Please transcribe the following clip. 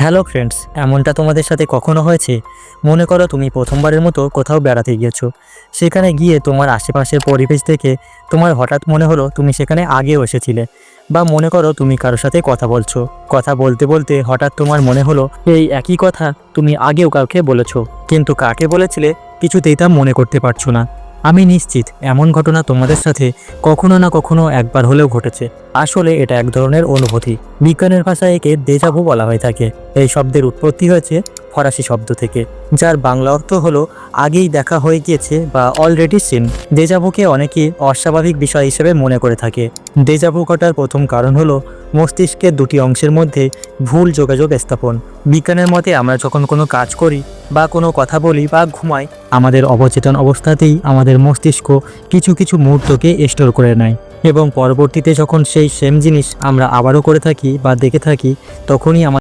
Hello friends, এমনটা তোমাদের সাথে কখনো হয়েছে? মনে করো তুমি প্রথমবারের মতো কোথাও বেড়াতে গিয়েছো। সেখানে গিয়ে তোমার আশেপাশের পরিবেশ দেখে তোমার হঠাৎ মনে হলো তুমি সেখানে আগেও এসেছিলে। বা মনে করো তুমি কারোর সাথে কথা বলছো। কথা বলতে বলতে হঠাৎ তোমার মনে হলো, এই একই কথা তুমি আগেও কাউকে বলেছ। কিন্তু কাকে বলেছিলে কিছুতেই তা মনে করতে পারছ না। আমি নিশ্চিত এমন ঘটনা তোমাদের সাথে কখনো না কখনো একবার হলেও ঘটেছে। আসলে এটা এক ধরনের অনুভূতি। বিজ্ঞানের ভাষায় একে দেজাভু বলা হয়ে থাকে। এই শব্দের উৎপত্তি হয়েছে ফরাসি শব্দ থেকে, যার বাংলা অর্থ হলো আগেই দেখা হয়ে গিয়েছে বা অলরেডি সিন দেজাভুকে অনেকেই অস্বাভাবিক বিষয় হিসেবে মনে করে থাকে। দেজাভু ঘটার প্রথম কারণ হলো মস্তিষ্কের দুটি অংশের মধ্যে ভুল যোগাযোগ স্থাপন। বিজ্ঞানের মতে আমরা যখন কোনো কাজ করি বা কোনো কথা বলি বা ঘুমাই, আমাদের অবচেতন অবস্থাতেই আমাদের মস্তিষ্ক কিছু কিছু মুহূর্তকে স্টোর করে নেয়। এবং পরবর্তীতে যখন সেই সেম জিনিস আমরা আবারও করে থাকি বা দেখে থাকি, তখনই আমাদের